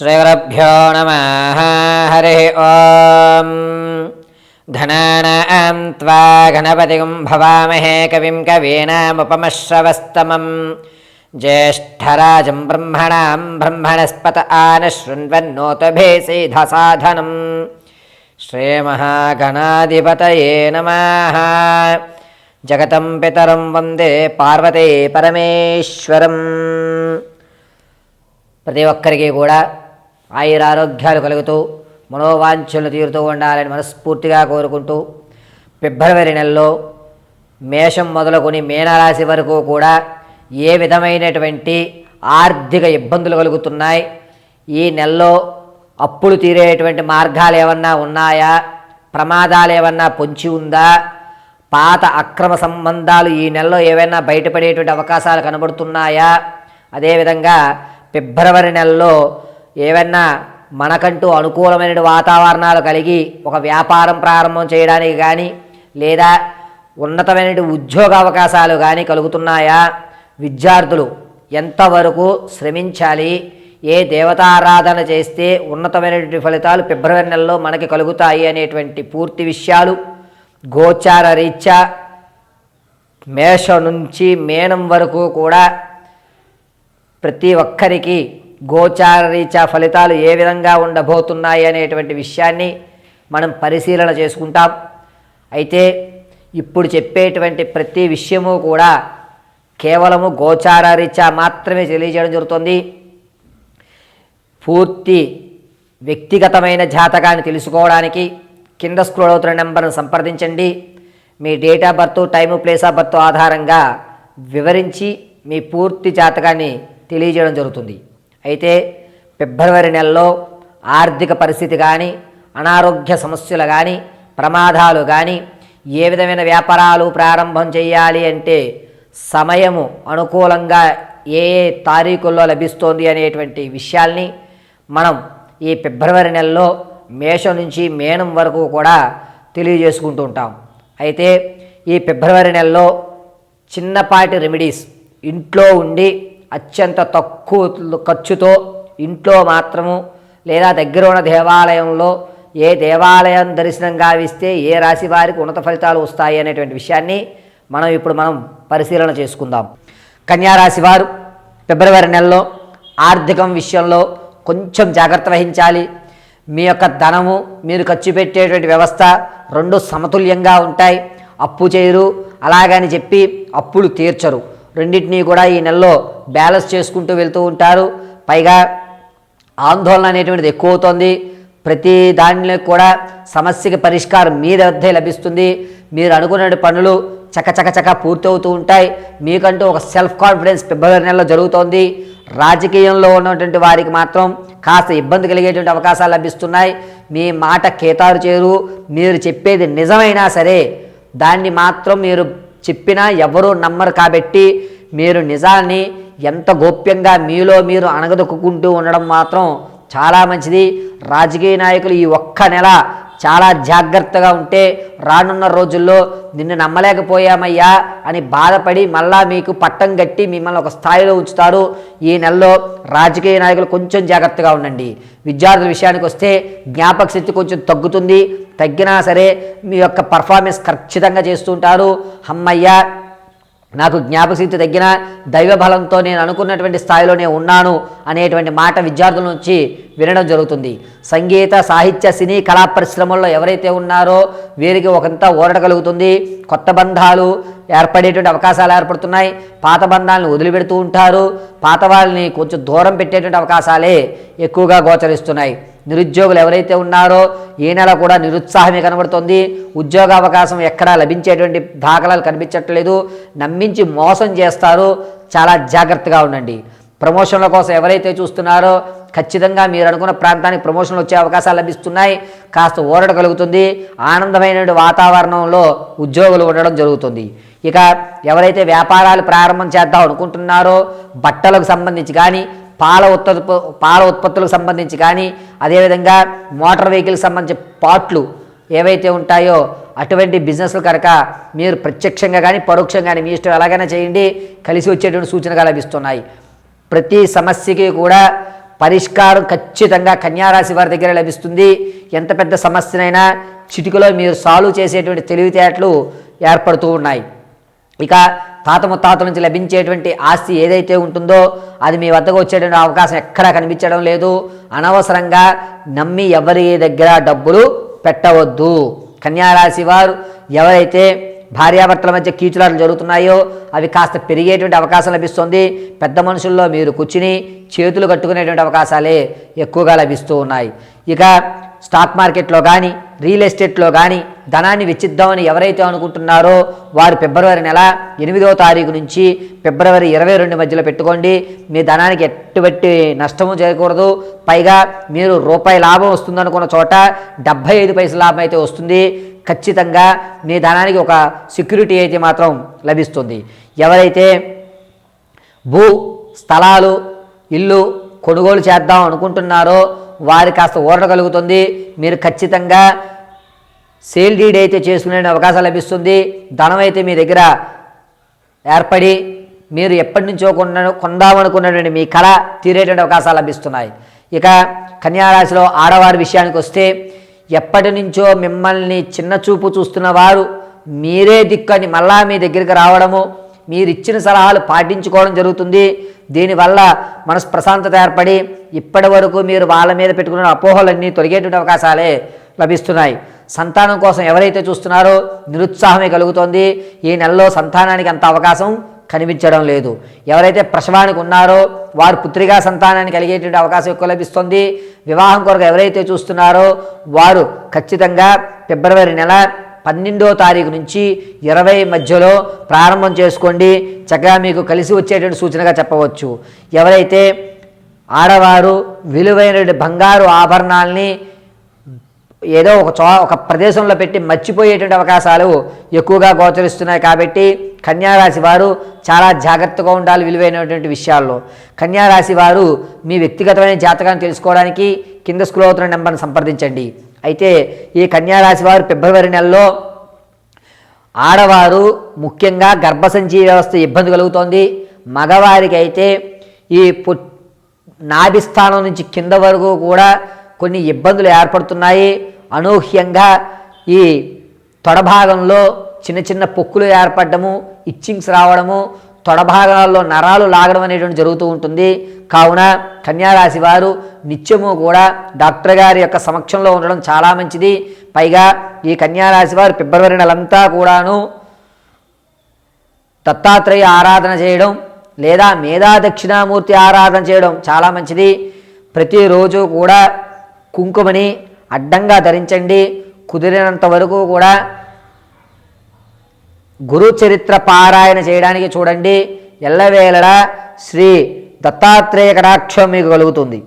श्रीगुरुभ्यो नमः हरिः ॐ घनानां त्वा गणपतिं भवामहे कविं कवीनामुपमश्रवस्तमं ज्येष्ठराजं ब्रह्मणां ब्रह्मणस्पत आनशृण्वन्नोतभेसीधसाधनं श्रीमहागणाधिपतये नमः जगतं पितरं वन्दे पार्वते परमेश्वरं ప్రతి ఒక్కరికి కూడా ఆయురారోగ్యాలు కలుగుతూ మనోవాంఛలు తీరుతూ ఉండాలని మనస్ఫూర్తిగా కోరుకుంటూ ఫిబ్రవరి నెలలో మేషం మొదలుకొని మీనరాశి వరకు కూడా ఏ విధమైనటువంటి ఆర్థిక ఇబ్బందులు కలుగుతున్నాయి? ఈ నెలలో అప్పులు తీరేటువంటి మార్గాలు ఏమన్నా ఉన్నాయా? ప్రమాదాలు ఏమన్నా పొంచి ఉందా? పాత అక్రమ సంబంధాలు ఈ నెలలో ఏవైనా బయటపడేటువంటి అవకాశాలు కనబడుతున్నాయా? అదేవిధంగా ఫిబ్రవరి నెలలో ఏవైనా మనకంటూ అనుకూలమైన వాతావరణాలు కలిగి ఒక వ్యాపారం ప్రారంభం చేయడానికి కానీ లేదా ఉన్నతమైన ఉద్యోగ అవకాశాలు కానీ కలుగుతున్నాయా? విద్యార్థులు ఎంతవరకు శ్రమించాలి? ఏ దేవతారాధన చేస్తే ఉన్నతమైనటువంటి ఫలితాలు ఫిబ్రవరి నెలలో మనకి కలుగుతాయి అనేటువంటి పూర్తి విషయాలు గోచార రీత్యా మేష నుంచి మేనం వరకు కూడా ప్రతి ఒక్కరికి గోచారరీత్యా ఫలితాలు ఏ విధంగా ఉండబోతున్నాయి అనేటువంటి విషయాన్ని మనం పరిశీలన చేసుకుంటాం. అయితే ఇప్పుడు చెప్పేటువంటి ప్రతి విషయము కూడా కేవలము గోచారరీత్యా మాత్రమే తెలియజేయడం జరుగుతుంది. పూర్తి వ్యక్తిగతమైన జాతకాన్ని తెలుసుకోవడానికి కింద స్క్రోల్ అవుతున్న నెంబర్ను సంప్రదించండి. మీ date of birth time place of birth ఆధారంగా వివరించి మీ పూర్తి జాతకాన్ని తెలియజేయడం జరుగుతుంది. అయితే ఫిబ్రవరి నెలలో ఆర్థిక పరిస్థితి కానీ అనారోగ్య సమస్యలు కానీ ప్రమాదాలు కానీ ఏ విధమైన వ్యాపారాలు ప్రారంభం చేయాలి అంటే సమయము అనుకూలంగా ఏ ఏ తారీఖుల్లో లభిస్తోంది అనేటువంటి విషయాల్ని మనం ఈ ఫిబ్రవరి నెలలో మేషం నుంచి మేనం వరకు కూడా తెలియజేసుకుంటూ ఉంటాం. అయితే ఈ ఫిబ్రవరి నెలలో చిన్నపాటి రెమెడీస్ ఇంట్లో ఉండి అత్యంత తక్కువ ఖర్చుతో ఇంట్లో మాత్రము లేదా దగ్గర ఉన్న దేవాలయంలో ఏ దేవాలయం దర్శనం గావిస్తే ఏ రాశి వారికి ఉన్నత ఫలితాలు వస్తాయి అనేటువంటి విషయాన్ని మనం ఇప్పుడు మనం పరిశీలన చేసుకుందాం. కన్యారాశి వారు ఫిబ్రవరి నెలలో ఆర్థికం విషయంలో కొంచెం జాగ్రత్త వహించాలి. మీ యొక్క ధనము మీరు ఖర్చు పెట్టేటువంటి వ్యవస్థ రెండు సమతుల్యంగా ఉంటాయి. అప్పు చేయరు అలాగని చెప్పి అప్పులు తీర్చరు. రెండింటినీ కూడా ఈ నెలలో బ్యాలెన్స్ చేసుకుంటూ వెళ్తూ ఉంటారు. పైగా ఆందోళన అనేటువంటిది ఎక్కువ అవుతుంది ప్రతి దానిలో కూడా సమస్యకి పరిష్కారం మీ వద్దే లభిస్తుంది. మీరు అనుకున్న పనులు చక చక పూర్తవుతూ ఉంటాయి. మీకంటూ ఒక సెల్ఫ్ కాన్ఫిడెన్స్ ఫిబ్రవరి నెలలో జరుగుతోంది. రాజకీయంలో ఉన్నటువంటి వారికి మాత్రం కాస్త ఇబ్బంది కలిగేటువంటి అవకాశాలు లభిస్తున్నాయి. మీ మాట కేతారు చేరు మీరు చెప్పేది నిజమైనా సరే దాన్ని మాత్రం మీరు చెప్పినా ఎవరూ నమ్మరు కాబట్టి మీరు నిజాన్ని ఎంత గోప్యంగా మీలో మీరు అణగదొక్కుంటూ ఉండడం మాత్రం చాలా మంచిది. రాజకీయ నాయకులు ఈ ఒక్క నెల చాలా జాగ్రత్తగా ఉంటే రానున్న రోజుల్లో నిన్ను నమ్మలేకపోయామయ్యా అని బాధపడి మళ్ళా మీకు పట్టం కట్టి మిమ్మల్ని ఒక స్థాయిలో ఉంచుతారు. ఈ నెలలో రాజకీయ నాయకులు కొంచెం జాగ్రత్తగా ఉండండి. విద్యార్థుల విషయానికి వస్తే జ్ఞాపక శక్తి కొంచెం తగ్గుతుంది. తగ్గినా సరే మీ యొక్క పర్ఫార్మెన్స్ ఖచ్చితంగా చేస్తుంటారు అమ్మయ్య నాకు జ్ఞాపకశక్తి తగ్గిన దైవ బలంతో నేను అనుకున్నటువంటి స్థాయిలోనే ఉన్నాను అనేటువంటి మాట విద్యార్థుల నుంచి వినడం జరుగుతుంది. సంగీత సాహిత్య సినీ కళా పరిశ్రమల్లో ఎవరైతే ఉన్నారో వీరికి ఒకంతా ఊరట కలుగుతుంది. కొత్త బంధాలు ఏర్పడేటువంటి అవకాశాలు ఏర్పడుతున్నాయి. పాత బంధాలను వదిలిపెడుతూ ఉంటారు. పాత వాళ్ళని కొంచెం దూరం పెట్టేటువంటి అవకాశాలే ఎక్కువగా గోచరిస్తున్నాయి. నిరుద్యోగులు ఎవరైతే ఉన్నారో ఈ నెల కూడా నిరుత్సాహమే కనబడుతుంది. ఉద్యోగ అవకాశం ఎక్కడా లభించేటువంటి దాఖలాలు కనిపించట్లేదు. నమ్మించి మోసం చేస్తారు. చాలా జాగ్రత్తగా ఉండండి. ప్రమోషన్ల కోసం ఎవరైతే చూస్తున్నారో ఖచ్చితంగా మీరు అనుకున్న ప్రాంతానికి ప్రమోషన్లు వచ్చే అవకాశాలు లభిస్తున్నాయి. కాస్త ఊరట కలుగుతుంది. ఆనందమైన వాతావరణంలో ఉద్యోగులు ఉండడం జరుగుతుంది. ఇక ఎవరైతే వ్యాపారాలు ప్రారంభం చేద్దాం అనుకుంటున్నారో బట్టలకు సంబంధించి కానీ పాల ఉత్పత్తి పాల ఉత్పత్తులకు సంబంధించి కానీ అదేవిధంగా మోటార్ వెహికల్కి సంబంధించి పార్ట్లు ఏవైతే ఉంటాయో అటువంటి బిజినెస్లు కనుక మీరు ప్రత్యక్షంగా కానీ పరోక్షంగా కానీ మీ ఇష్టం ఎలాగైనా చేయండి. కలిసి వచ్చేటువంటి సూచనగా లభిస్తున్నాయి. ప్రతి సమస్యకి కూడా పరిష్కారం ఖచ్చితంగా కన్యారాశి వారి దగ్గర లభిస్తుంది. ఎంత పెద్ద సమస్యనైనా చిటికలో మీరు సాల్వ్ చేసేటువంటి తెలివితేటలు ఏర్పడుతూ ఉన్నాయి. ఇక తాత ముత్తాతల నుంచి లభించేటువంటి ఆస్తి ఏదైతే ఉంటుందో అది మీ వద్దకు వచ్చేటువంటి అవకాశం ఎక్కడా కనిపించడం లేదు. అనవసరంగా నమ్మి ఎవరి దగ్గర డబ్బులు పెట్టవద్దు. కన్యారాశి వారు ఎవరైతే భార్యాభర్తల మధ్య కీచులాటలు జరుగుతున్నాయో అవి కాస్త పెరిగేటువంటి అవకాశం లభిస్తుంది. పెద్ద మనుషుల్లో మీరు కూర్చుని చేతులు కట్టుకునేటువంటి అవకాశాలే ఎక్కువగా లభిస్తూ ఉన్నాయి. ఇక స్టాక్ మార్కెట్లో కానీ రియల్ ఎస్టేట్లో కానీ ధనాన్ని వెచ్చిద్దామని ఎవరైతే అనుకుంటున్నారో వారు ఫిబ్రవరి నెల ఎనిమిదవ తారీఖు నుంచి ఫిబ్రవరి ఇరవై రెండు మధ్యలో పెట్టుకోండి. మీ ధనానికి ఎటువంటి నష్టము చేయకూడదు పైగా మీరు రూపాయి లాభం వస్తుందనుకున్న చోట డెబ్భై ఐదు పైసల లాభం అయితే వస్తుంది. ఖచ్చితంగా మీ ధనానికి ఒక సెక్యూరిటీ అయితే మాత్రం లభిస్తుంది. ఎవరైతే భూ స్థలాలు ఇల్లు కొనుగోలు చేద్దాం అనుకుంటున్నారో వారి కాస్త ఊరట కలుగుతుంది. మీరు ఖచ్చితంగా సేల్ డీడ్ అయితే చేసుకునే అవకాశం లభిస్తుంది. ధనం అయితే మీ దగ్గర ఏర్పడి మీరు ఎప్పటి నుంచో కొన్న కొందామనుకున్నటువంటి మీ కళ తీరేటువంటి అవకాశాలు లభిస్తున్నాయి. ఇక కన్యారాశిలో ఆడవారి విషయానికి వస్తే ఎప్పటి నుంచో మిమ్మల్ని చిన్న చూపు చూస్తున్న వారు మీరే దిక్కని మళ్ళా మీ దగ్గరికి రావడము మీరు ఇచ్చిన సలహాలు పాటించుకోవడం జరుగుతుంది. దీనివల్ల మనసు ప్రశాంతత ఏర్పడి ఇప్పటి వరకు మీరు వాళ్ళ మీద పెట్టుకున్న అపోహలన్నీ తొలగేటువంటి అవకాశాలే లభిస్తున్నాయి. సంతానం కోసం ఎవరైతే చూస్తున్నారో నిరుత్సాహమే కలుగుతోంది. ఈ నెలలో సంతానానికి అంత అవకాశం కనిపించడం లేదు. ఎవరైతే ప్రసవానికి ఉన్నారో వారు పుత్రిగా సంతానాన్ని కలిగేటువంటి అవకాశం ఎక్కువ లభిస్తుంది. వివాహం కొరకు ఎవరైతే చూస్తున్నారో వారు ఖచ్చితంగా ఫిబ్రవరి నెల పన్నెండో తారీఖు నుంచి ఇరవై మధ్యలో ప్రారంభం చేసుకోండి. చక్కగా మీకు కలిసి వచ్చేటువంటి సూచనగా చెప్పవచ్చు. ఎవరైతే ఆడవారు విలువైన బంగారు ఆభరణాల్ని ఏదో ఒక చో ఒక ప్రదేశంలో పెట్టి మర్చిపోయేటువంటి అవకాశాలు ఎక్కువగా గోచరిస్తున్నాయి కాబట్టి కన్యారాశి వారు చాలా జాగ్రత్తగా ఉండాలి విలువైనటువంటి విషయాల్లో. కన్యారాశి వారు మీ వ్యక్తిగతమైన జాతకాన్ని తెలుసుకోవడానికి కింద స్కూల్ అవుతున్న నెంబర్ని సంప్రదించండి. అయితే ఈ కన్యారాశి వారు ఫిబ్రవరి నెలలో ఆడవారు ముఖ్యంగా గర్భసంచి వ్యవస్థ ఇబ్బంది కలుగుతోంది. మగవారికి అయితే ఈ పు నాభిస్థానం నుంచి కింద వరకు కూడా కొన్ని ఇబ్బందులు ఏర్పడుతున్నాయి. అనూహ్యంగా ఈ తొడభాగంలో చిన్న చిన్న పొక్కులు ఏర్పడము ఇచ్చింగ్స్ రావడము తొడభాగాల్లో నరాలు లాగడం అనేటువంటి జరుగుతూ ఉంటుంది. కావున కన్యారాశి వారు నిత్యము కూడా డాక్టర్ గారి యొక్క సమక్షంలో ఉండడం చాలా మంచిది. పైగా ఈ కన్యారాశి వారు ఫిబ్రవరి నెలంతా కూడాను దత్తాత్రేయ ఆరాధన చేయడం లేదా మేధా దక్షిణామూర్తి ఆరాధన చేయడం చాలా మంచిది. ప్రతిరోజు కూడా కుంకుమని అడ్డంగా ధరించండి. కుదిరినంత వరకు కూడా గురు చరిత్ర పారాయణ చేయడానికి చూడండి. ఎల్లవేళలా శ్రీ దత్తాత్రేయ కటాక్షం మీకు కలుగుతుంది.